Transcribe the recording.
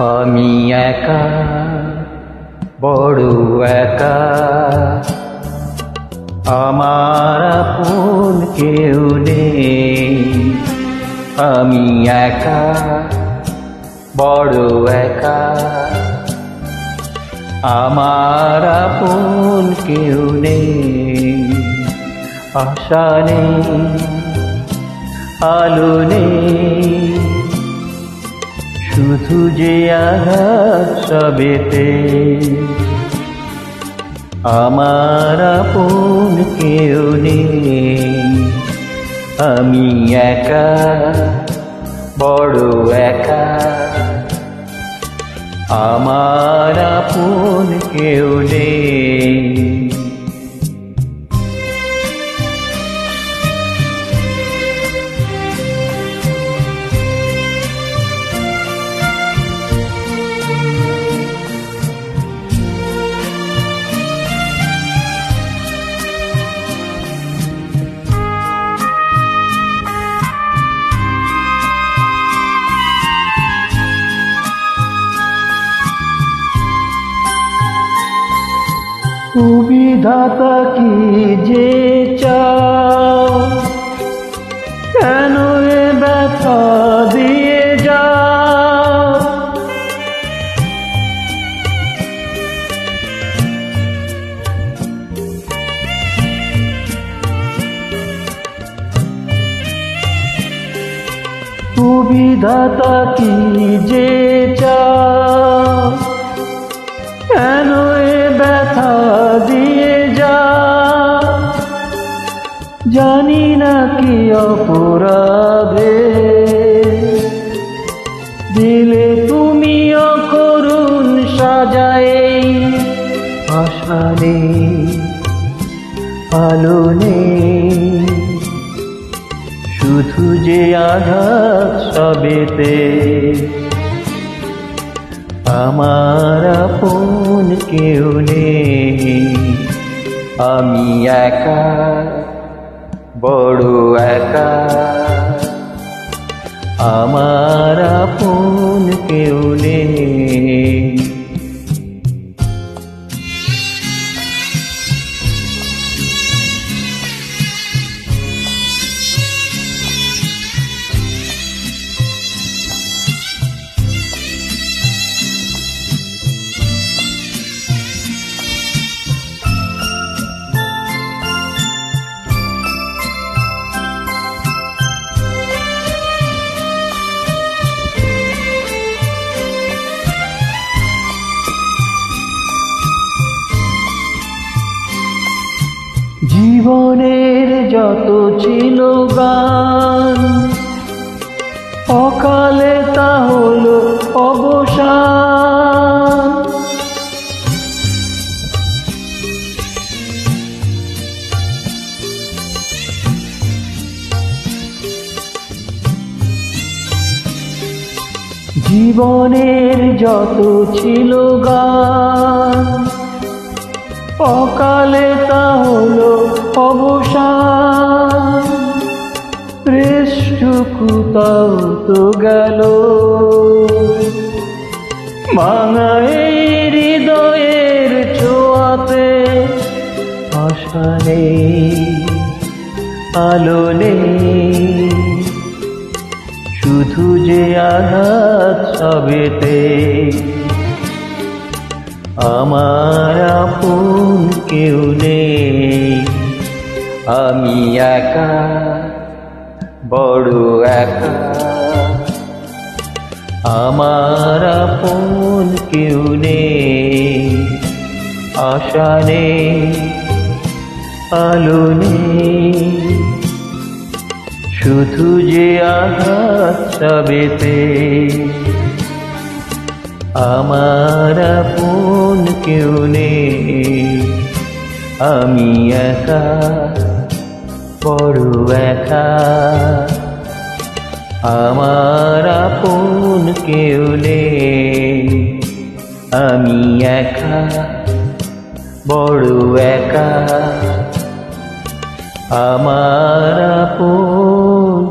আমি একা, বড় একা। আমার আপন কেউ নেই, আমি একা, বড় একা। আমার আপন কেউ নেই, আশা নেই, আলো নেই। শুধু যে আঘাত সবেতে। আমার আপন কেউ নেই। আমি একা, বড় একা। আমার আপন কেউ নেই। সুবিধাতা কি যে চাও? কেন এ ব্যথা দিয়ে যাও? সুবিধাতা কি যে চাও? কেন এ ব্যথা জানি না কি অপরাধে। দিলে তুমি করুণ সাজাই আশা নেই, আলো নেই। শুধু যে আঘাত সবেতে আমার আপন কেউ নেই। আমি একা বড় একা। আমার আপন কেউ নেই। জীবনের যত ছিল গান অকালে তা হলো অবসান। জীবনের যত ছিল গান অকালে তা হলো অবসান। পৃষ্ঠকুতাও তো গেল। হৃদয়ের ছোঁয়াতে আশা নেই, আলো নেই। শুধু যে আঘাত সবেতে আমার আপন কেউ নেই। আমি একা, বড় একা। আমার আপন কেউ নেই। আশা নেই, আলো নেই। শুধু যে আঘাত সবেতে আমার আপন কেউ নেই। আমি একা বড় একা। আমার আপন কেউ নেই। আমি একা, বড় একা। আমার আপন